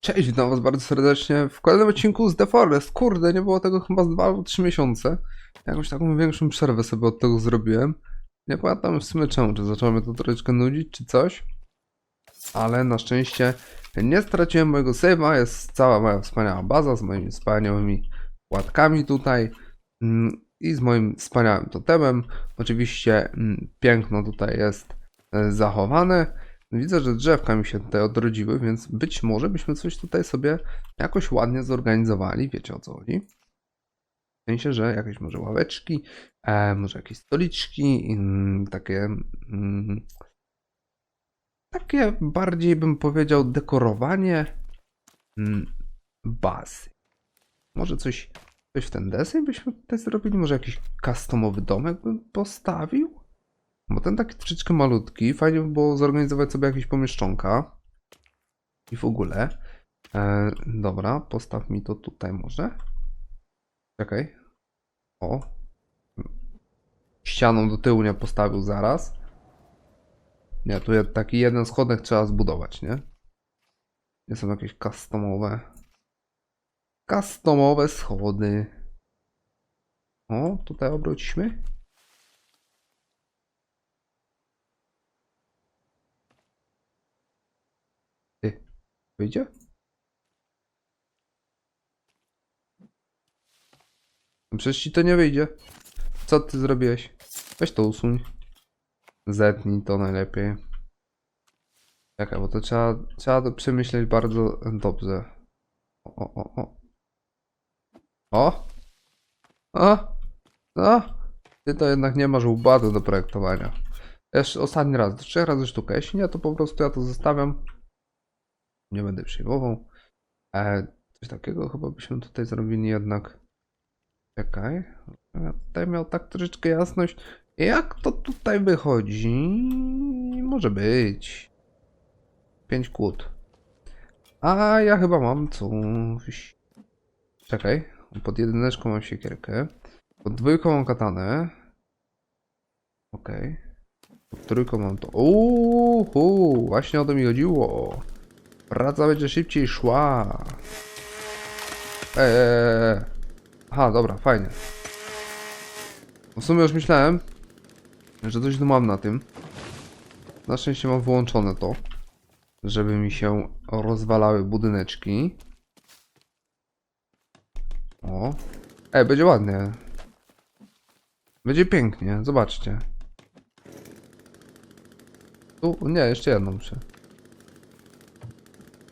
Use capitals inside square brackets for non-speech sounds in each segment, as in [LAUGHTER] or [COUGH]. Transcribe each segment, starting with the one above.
Cześć, witam was bardzo serdecznie w kolejnym odcinku z The Forest. Kurde, nie było tego chyba z 2 albo 3 miesiące. Jakąś taką większą przerwę sobie od tego zrobiłem. Nie pamiętam w sumie czemu, czy zaczęło mnie to troszeczkę nudzić, czy coś. Ale na szczęście nie straciłem mojego save'a, jest cała moja wspaniała baza z moimi wspaniałymi płatkami tutaj mm, i z moim wspaniałym totemem. Oczywiście mm, piękno tutaj jest e, zachowane. Widzę, że drzewka mi się tutaj odrodziły, więc być może byśmy coś tutaj sobie jakoś ładnie zorganizowali. Wiecie o co chodzi? W sensie, że jakieś może ławeczki, e, może jakieś stoliczki, mm, takie. Mm, takie bardziej bym powiedział dekorowanie mm, bazy. Może coś, coś w ten deseń byśmy tutaj zrobili? Może jakiś customowy domek bym postawił? Bo ten taki troszeczkę malutki, fajnie by było zorganizować sobie jakieś pomieszczonka. I w ogóle. E, dobra, postaw mi to tutaj może. Czekaj. O. Ścianą do tyłu nie postawił zaraz. Nie, tu jest taki jeden schodek trzeba zbudować, nie? Nie są jakieś customowe. Customowe schody. O, tutaj obróćmy. Ty, wyjdzie? Przecież ci to nie wyjdzie. Co ty zrobiłeś? Weź to usuń. Zetnij to najlepiej. Czekaj, bo to trzeba, trzeba to przemyśleć bardzo dobrze. O, o, o, o. O! O! Ty to jednak nie masz łbadu do projektowania. Jeszcze ostatni raz, do trzech razy sztukę. Jeśli nie, to po prostu ja to zostawiam. Nie będę przyjmował. E, coś takiego chyba byśmy tutaj zrobili jednak. Czekaj. Ja tutaj miał tak troszeczkę jasność. Jak to tutaj wychodzi? Może być. 5 kłód. A ja chyba mam coś. Czekaj. Pod jedyneczką mam siekierkę. Pod dwójką mam katanę. Okej. Pod trójką mam to. Uuu, właśnie o to mi chodziło. Praca będzie szybciej szła. Eee. Aha, dobra, fajnie. W sumie już myślałem, że coś tu mam na tym. Na szczęście mam wyłączone to, żeby mi się rozwalały budyneczki. O. Ej, będzie ładnie. Będzie pięknie, zobaczcie. Tu, nie, jeszcze jedną muszę.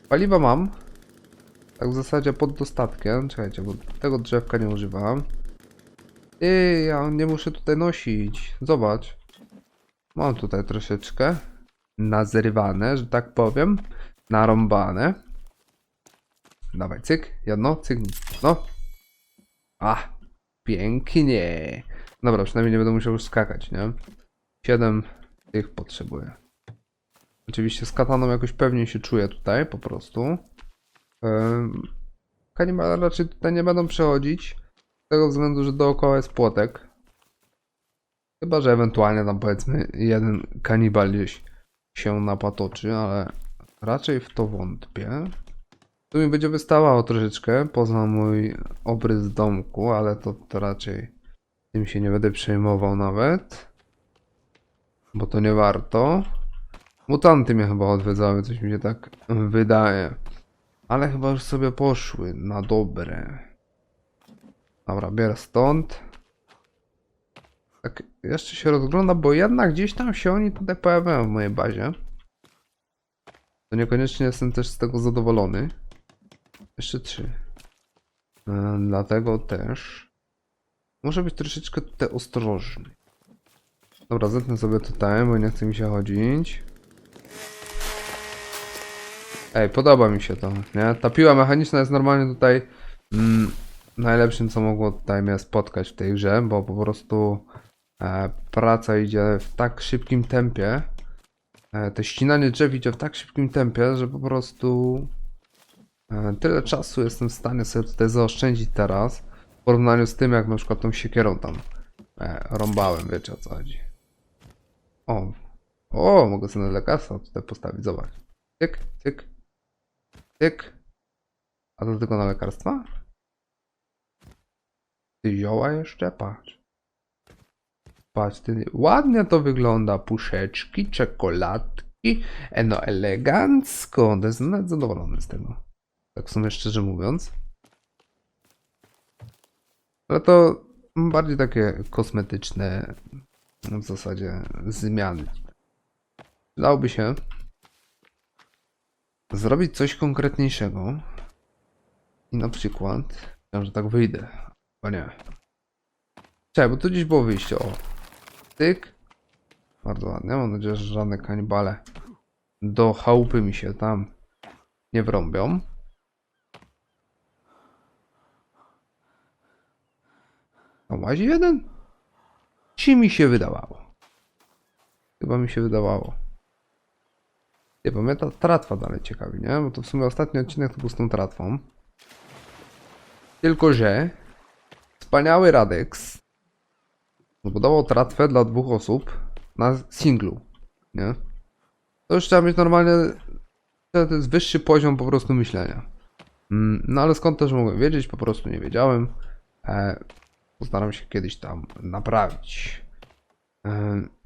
Paliwa mam. Tak w zasadzie pod dostatkiem. Czekajcie, bo tego drzewka nie używam. Ej, ja nie muszę tutaj nosić. Zobacz. Mam tutaj troszeczkę nazrywane, że tak powiem. Narąbane. Dawaj, cyk. Jedno, cyk. No. A, pięknie. Dobra, przynajmniej nie będę musiał już skakać, nie? Siedem tych potrzebuję. Oczywiście z kataną jakoś pewnie się czuję tutaj, po prostu. Kanibale raczej tutaj nie będą przechodzić. Z tego względu, że dookoła jest płotek. Chyba, że ewentualnie tam powiedzmy jeden kanibal gdzieś się napatoczy, ale raczej w to wątpię. Tu mi będzie wystawało troszeczkę poza mój obrys domku, ale to, to raczej tym się nie będę przejmował nawet. Bo to nie warto. Mutanty mnie chyba odwiedzały, coś mi się tak wydaje. Ale chyba już sobie poszły na dobre. Dobra, bierę stąd. Tak, jeszcze się rozgląda, bo jednak gdzieś tam się oni tutaj pojawiają w mojej bazie. To niekoniecznie jestem też z tego zadowolony. Jeszcze trzy. E, dlatego też muszę być troszeczkę tutaj ostrożny. Dobra, zetnę sobie tutaj, bo nie chce mi się chodzić. Ej, podoba mi się to, nie? Ta piła mechaniczna jest normalnie tutaj mm, najlepszym, co mogło tutaj mnie spotkać w tej grze, bo po prostu e, praca idzie w tak szybkim tempie. E, to ścinanie drzew idzie w tak szybkim tempie, że po prostu e, tyle czasu jestem w stanie sobie tutaj zaoszczędzić teraz w porównaniu z tym, jak na przykład tą siekierą tam e, rąbałem, wiecie o co chodzi. O, o, mogę sobie na lekarstwa tutaj postawić, zobacz. Cyk, cyk, cyk. A to tylko na lekarstwa? Ty zioła jeszcze? Patrz. Patrz, ty, ładnie to wygląda. Puszeczki, czekoladki. E no elegancko. To Jestem nawet zadowolony z tego. Tak w sumie szczerze mówiąc. Ale to bardziej takie kosmetyczne w zasadzie zmiany. Dałoby się zrobić coś konkretniejszego i na przykład, ja że tak wyjdę, o nie. Czekaj, bo tu gdzieś było wyjście, o. Tyk. Bardzo ładnie, mam nadzieję, że żadne kanibale do chałupy mi się tam nie wrąbią. A łazi jeden? Ci mi się wydawało. Chyba mi się wydawało. Nie, bo mnie ta tratwa dalej ciekawi, nie? Bo to w sumie ostatni odcinek to był z tą tratwą. Tylko, że wspaniały Radex zbudował tratwę dla dwóch osób na singlu, nie? To już trzeba mieć normalnie to jest wyższy poziom po prostu myślenia. Mm, No ale skąd też mogłem wiedzieć? Po prostu nie wiedziałem. E, postaram się kiedyś tam naprawić.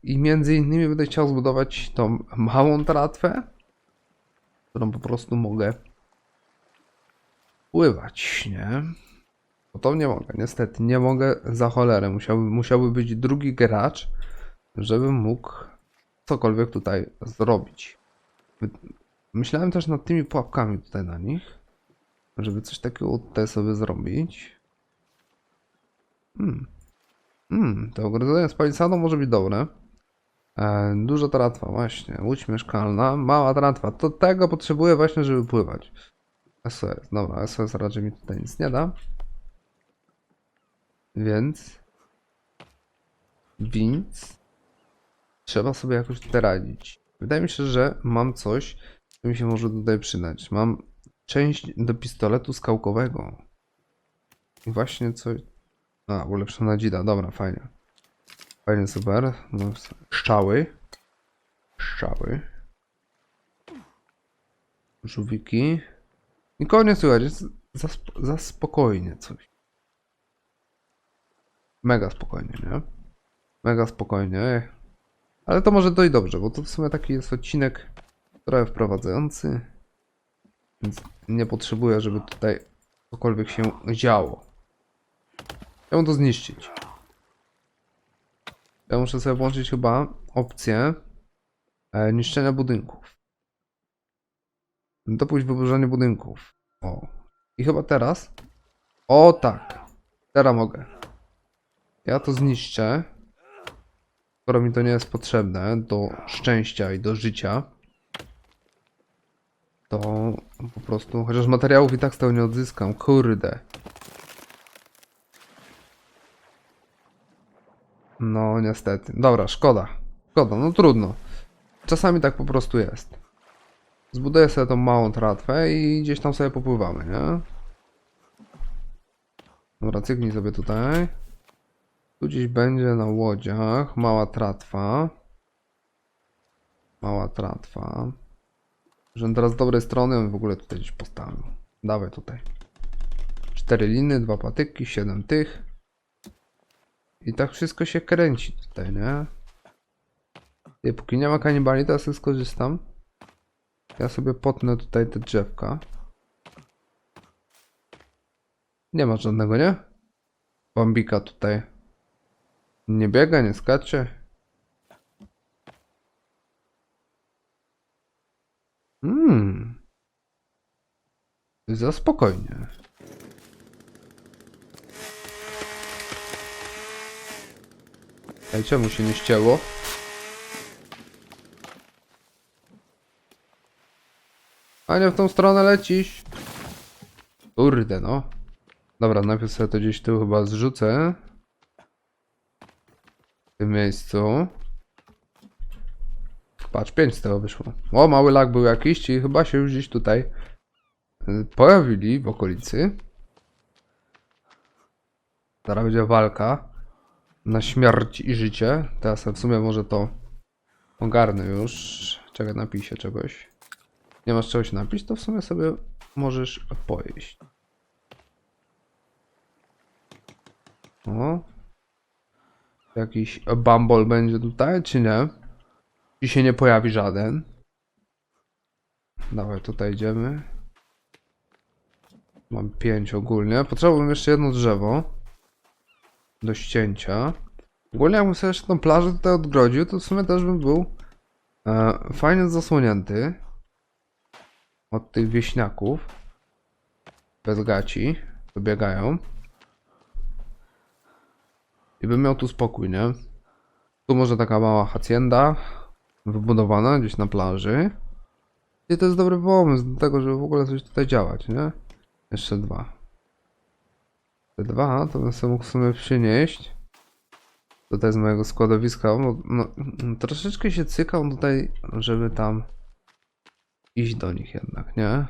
I między innymi będę chciał zbudować tą małą tratwę, którą po prostu mogę pływać, nie? Bo to nie mogę, niestety, nie mogę za cholerę. Musiałby, musiałby być drugi gracz, żebym mógł cokolwiek tutaj zrobić. Myślałem też nad tymi pułapkami tutaj na nich, żeby coś takiego tutaj sobie zrobić. Hmm. Hmm, to ogrodzenie z palisadą może być dobre. E, duża tratwa, właśnie. Łódź mieszkalna, mała tratwa. To tego potrzebuję właśnie, żeby pływać. SOS, dobra, SOS raczej mi tutaj nic nie da. Więc... Więc... Trzeba sobie jakoś tutaj radzić. Wydaje mi się, że mam coś, co mi się może tutaj przydać. Mam część do pistoletu skałkowego. I właśnie coś... A, ulepszona dzida, dobra, fajnie. Fajnie, super. No, Szczały. Szczały. Żółwiki. Nikogo nie słychać, jest za, za spokojnie coś. Mega spokojnie, nie? Mega spokojnie. Ale to może to i dobrze, bo to w sumie taki jest odcinek trochę wprowadzający. Więc nie potrzebuję, żeby tutaj cokolwiek się działo. Chciałbym to zniszczyć. Ja muszę sobie włączyć chyba opcję e, niszczenia budynków. Dopuść wyburzenie budynków. O. I chyba teraz. O tak. Teraz mogę. Ja to zniszczę. Skoro mi to nie jest potrzebne do szczęścia i do życia. To po prostu. Chociaż materiałów i tak z tego nie odzyskam. Kurde. No niestety. Dobra, szkoda. Szkoda, no trudno. Czasami tak po prostu jest. Zbuduję sobie tą małą tratwę i gdzieś tam sobie popływamy, nie? Dobra, cyknij sobie tutaj. Tu gdzieś będzie na łodziach mała tratwa. Mała tratwa. Że teraz z dobrej strony on w ogóle tutaj gdzieś postawił. Dawaj tutaj. Cztery liny, dwa patyki, siedem tych. I tak wszystko się kręci tutaj, nie? I póki nie ma kanibali, to ja sobie skorzystam. Ja sobie potnę tutaj te drzewka. Nie ma żadnego, nie? Bambika tutaj. Nie biega, nie skacze. Hmm. Za spokojnie. Ej, czemu się nie ścięło? A nie w tą stronę lecisz. Kurde no. Dobra, najpierw sobie to gdzieś tu chyba zrzucę. W tym miejscu. Patrz, 5 z tego wyszło. O, mały lag był jakiś i chyba się już gdzieś tutaj y, pojawili w okolicy. Zaraz będzie walka na śmierć i życie. Teraz w sumie może to ogarnę już. Czekaj, napij się czegoś. Nie masz czegoś napić, to w sumie sobie możesz pojeść. O. Jakiś bumble będzie tutaj, czy nie? Czy się nie pojawi żaden? Dawaj, tutaj idziemy. Mam pięć ogólnie. Potrzebujemy jeszcze jedno drzewo. Do ścięcia. Ogólnie jakbym sobie jeszcze tą plażę tutaj odgrodził, to w sumie też bym był e, fajnie zasłonięty od tych wieśniaków. Bez gaci. To biegają. I bym miał tu spokój, nie? Tu może taka mała hacienda wybudowana gdzieś na plaży. I to jest dobry pomysł do tego, żeby w ogóle coś tutaj działać, nie? Jeszcze dwa. Te dwa to bym sobie mógł w sumie przynieść. Tutaj z mojego składowiska. No, no, troszeczkę się cykał tutaj, żeby tam iść do nich jednak, nie?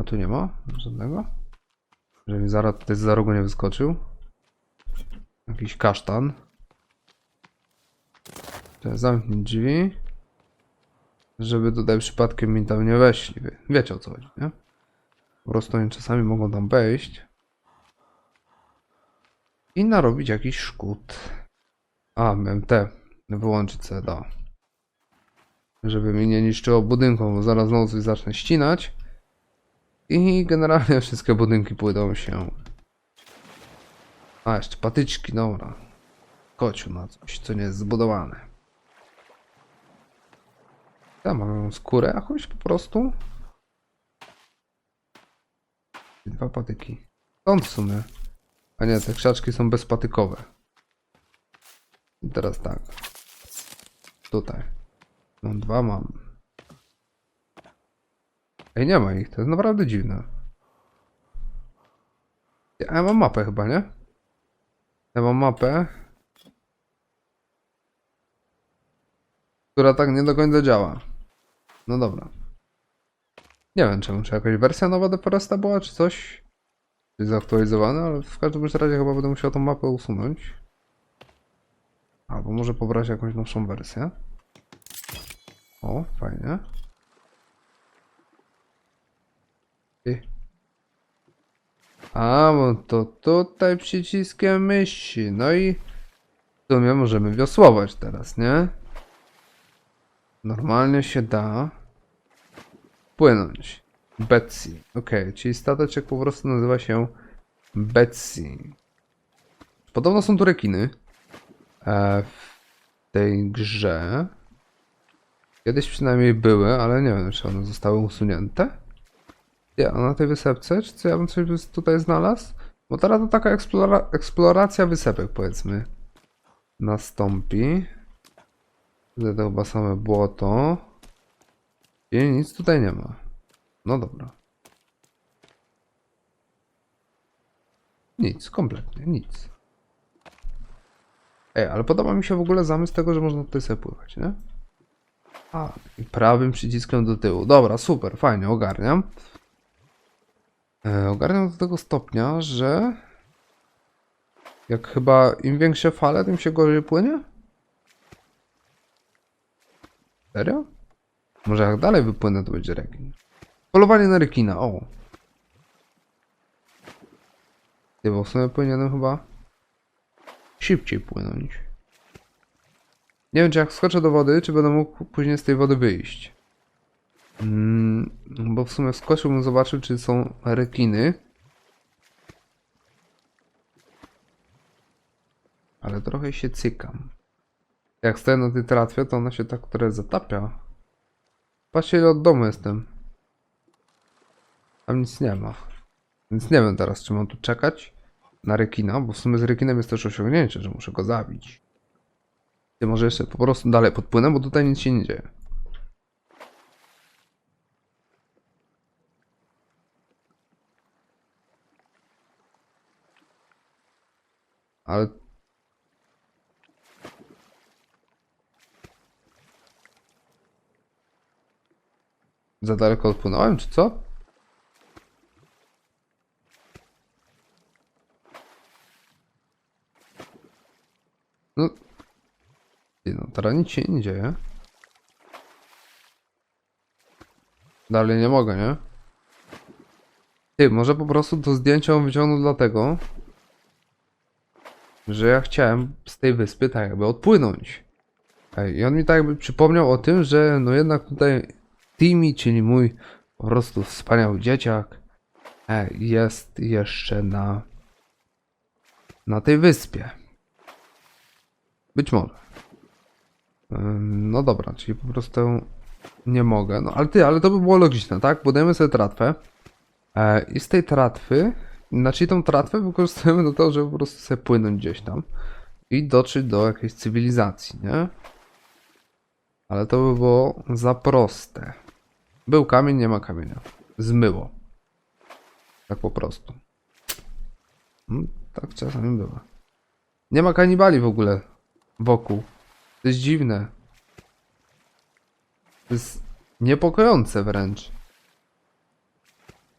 A tu nie ma żadnego? Żeby mi zaraz tutaj za rogu nie wyskoczył. Jakiś kasztan. Teraz zamknij drzwi. Żeby tutaj przypadkiem mi tam nie weszli. Wie- Wiecie o co chodzi, nie? Po prostu oni czasami mogą tam wejść. I narobić jakiś szkód. A, miałem te. Wyłączyć sobie da. Żeby mi nie niszczyło budynku, bo zaraz znowu coś zacznę ścinać. I generalnie [LAUGHS] wszystkie budynki pójdą się. A, jeszcze patyczki, dobra. Kociu na coś, co nie jest zbudowane. Ja mam skórę jakąś po prostu. Dwa patyki. Stąd w sumie. A nie, te krzaczki są bezpatykowe. I teraz tak. Tutaj. Mam dwa, mam. Ej, nie ma ich, to jest naprawdę dziwne. Ja mam mapę chyba, nie? Ja mam mapę. Która tak nie do końca działa. No dobra. Nie wiem czemu, czy jakaś wersja nowa do Foresta była, czy coś? Czy zaktualizowane, ale w każdym razie chyba będę musiał tą mapę usunąć. Albo może pobrać jakąś nowszą wersję. O, fajnie. I. A, bo to tutaj przyciskiem myszy. No i w sumie możemy wiosłować teraz, nie? Normalnie się da płynąć. Betsy. Okej, czyli stateczek po prostu nazywa się Betsy. Podobno są tu rekiny e, w tej grze. Kiedyś przynajmniej były, ale nie wiem, czy one zostały usunięte. Ja, na tej wysepce, czy co ja bym coś tutaj znalazł? Bo teraz to taka eksplora eksploracja wysepek, powiedzmy, nastąpi. Tutaj to chyba same błoto. I nic tutaj nie ma. No dobra. Nic, kompletnie, nic. Ej, ale podoba mi się w ogóle zamysł tego, że można tutaj sobie pływać, nie? A, i prawym przyciskiem do tyłu. Dobra, super, fajnie, ogarniam. E, ogarniam do tego stopnia, że jak chyba im większe fale, tym się gorzej płynie? Serio? Może jak dalej wypłynę, to będzie rekin. Polowanie na rekina, o. Ty, bo w sumie powinienem chyba szybciej płynąć. Nie wiem, czy jak skoczę do wody, czy będę mógł później z tej wody wyjść. Mm, bo w sumie skoczyłbym, zobaczył, czy są rekiny. Ale trochę się cykam. Jak stoję na tej tratwie, to ona się tak trochę zatapia. Patrzcie, od domu jestem. Tam nic nie ma. Więc nie wiem teraz, czy mam tu czekać na rekina, bo w sumie z rekinem jest też osiągnięcie, że muszę go zabić. Ty może jeszcze po prostu dalej podpłynę, bo tutaj nic się nie dzieje. Ale... Za daleko odpłynąłem, czy co? No... No, teraz nic się nie dzieje. Dalej nie mogę, nie? Ty, może po prostu to zdjęcie on wyciągnął dlatego, że ja chciałem z tej wyspy tak jakby odpłynąć. I on mi tak jakby przypomniał o tym, że no jednak tutaj Timmy, czyli mój po prostu wspaniały dzieciak, e, jest jeszcze na na tej wyspie. Być może. No dobra, czyli po prostu nie mogę. No ale ty, ale to by było logiczne, tak? Budujemy sobie tratwę. E, I z tej tratwy, znaczy tą tratwę wykorzystujemy do tego, żeby po prostu sobie płynąć gdzieś tam i dotrzeć do jakiejś cywilizacji, nie? Ale to by było za proste. Był kamień, nie ma kamienia. Zmyło. Tak po prostu. Mm, Tak czasami bywa. Nie ma kanibali w ogóle wokół. To jest dziwne. To jest niepokojące wręcz.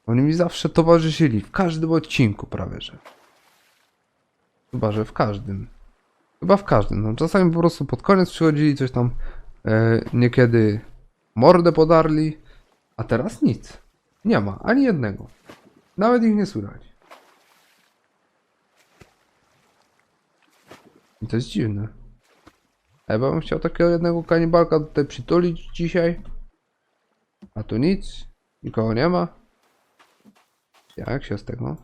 Oni mi zawsze towarzyszyli. W każdym odcinku prawie, że. Chyba, że w każdym. Chyba w każdym. No, czasami po prostu pod koniec przychodzili, coś tam e, niekiedy mordę podarli, a teraz nic. Nie ma ani jednego. Nawet ich nie słychać. I to jest dziwne. A ja bym chciał takiego jednego kanibalka tutaj przytulić dzisiaj. A tu nic. Nikogo nie ma. Jak się z tego?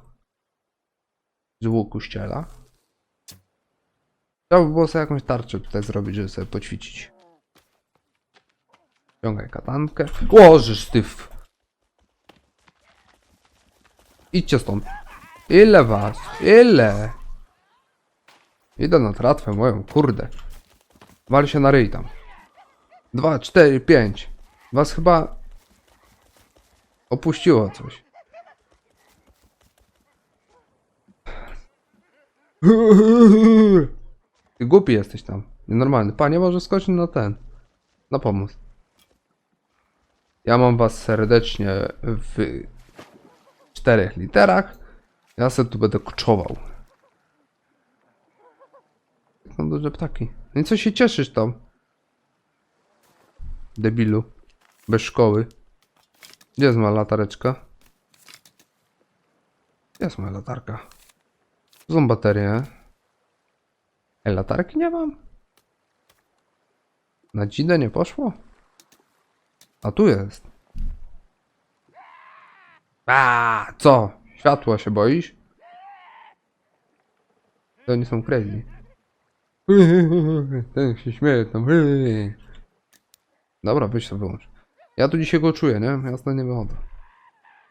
Z łuku ściela. Trzeba by było sobie jakąś tarczę tutaj zrobić, żeby sobie poćwiczyć. Ciągaj katankę. Łożysz ty w... Idźcie stąd. Ile was? Ile? Idę na tratwę moją, kurde. Wal się na ryj tam. Dwa, cztery, pięć. Was chyba... Opuściło coś. Ty głupi jesteś tam. Nienormalny. Panie, może skoczyć na ten. Na pomoc. Ja mam was serdecznie w czterech literach. Ja sobie tu będę koczował. Są duże ptaki. No i co się cieszysz tam? Debilu. Bez szkoły. Gdzie jest moja latareczka? Gdzie jest moja latarka? Są baterie. Ej, latarki nie mam? Na dzidę nie poszło? A tu jest. A, co? Światła się boisz? To oni są crazy. [LAUGHS] Ten się śmieje tam. Dobra, weź to wyłącz. Ja tu dzisiaj go czuję, nie? Ja stąd nie wychodzę.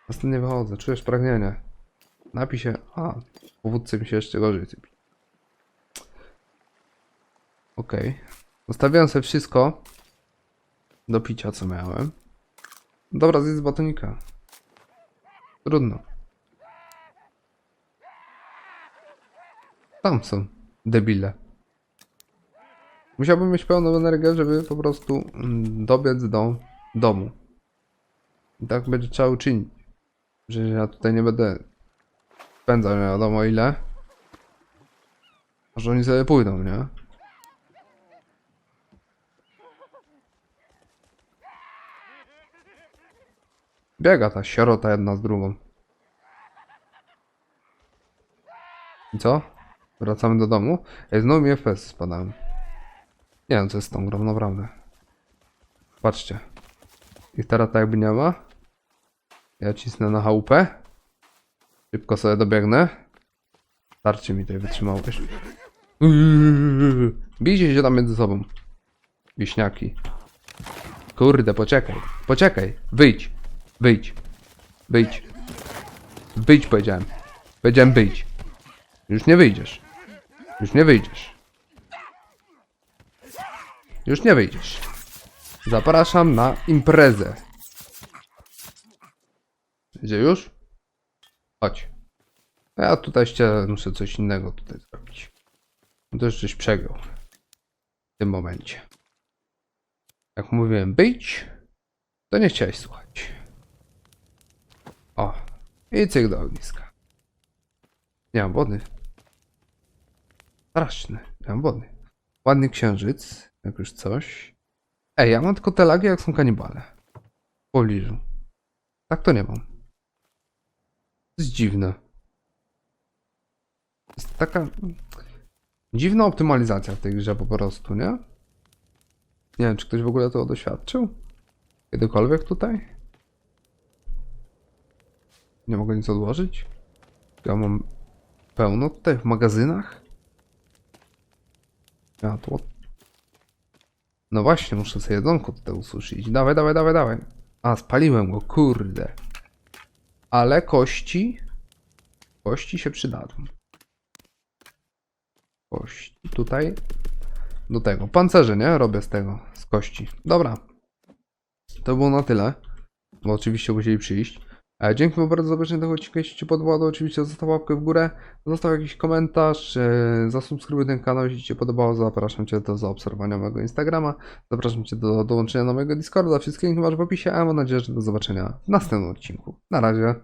Ja stąd nie wychodzę. Czujesz pragnienie. Napij się. A, powódcy mi się jeszcze gorzej sypi. Okej. Zostawiłem sobie wszystko do picia, co miałem. Dobra, zjedz batonika. Trudno. Tam są debile. Musiałbym mieć pełną energię, żeby po prostu mm, dobiec do domu. I tak będzie trzeba uczynić. Że ja tutaj nie będę spędzał nie wiadomo ile. Może oni sobie pójdą, nie? Biega ta sierota jedna z drugą. I co? Wracamy do domu? Ej, znowu mi FPS spadają. Nie wiem co jest z tą grą, naprawdę. Patrzcie. Ich teraz tak jakby nie ma. Ja cisnę na chałupę. Szybko sobie dobiegnę. Starczy mi tej wytrzymałość. Bijcie się tam między sobą. Wiśniaki. Kurde, poczekaj. Poczekaj. Wyjdź. Wyjdź. Wyjdź. Wyjdź powiedziałem. Powiedziałem wyjdź. Już nie wyjdziesz. Już nie wyjdziesz. Już nie wyjdziesz. Zapraszam na imprezę. Gdzie już? Chodź. Ja tutaj jeszcze muszę coś innego tutaj zrobić. No To już żeś przegrał. W tym momencie. Jak mówiłem być, to nie chciałeś słuchać. O. I cyk do ogniska. Nie mam wody. Straszny. Nie mam wody. Ładny księżyc. Jak już coś. Ej, ja mam tylko te lagi jak są kanibale. W pobliżu. Tak to nie mam. To jest dziwne. Jest taka dziwna optymalizacja w tej grze po prostu, nie? Nie wiem, czy ktoś w ogóle to doświadczył? Kiedykolwiek tutaj? Nie mogę nic odłożyć? Ja mam pełno tutaj w magazynach? Ja tu... No właśnie, muszę sobie jedzonko tutaj ususzyć. Dawaj, dawaj, dawaj, dawaj. A, spaliłem go, kurde. Ale kości... Kości się przydadzą. Kości tutaj... Do tego. Pancerze, nie? Robię z tego. Z kości. Dobra. To było na tyle. Bo oczywiście musieli przyjść. E, Dzięki wam bardzo za obejrzenie tego odcinka. Jeśli ci podobało, to oczywiście zostaw łapkę w górę. Zostaw jakiś komentarz. e, Zasubskrybuj ten kanał, jeśli ci podobało. Zapraszam cię do zaobserwowania mojego Instagrama. Zapraszam cię do dołączenia do mojego Discorda. Wszystkie linki masz w opisie. A mam nadzieję, że do zobaczenia w następnym odcinku. Na razie.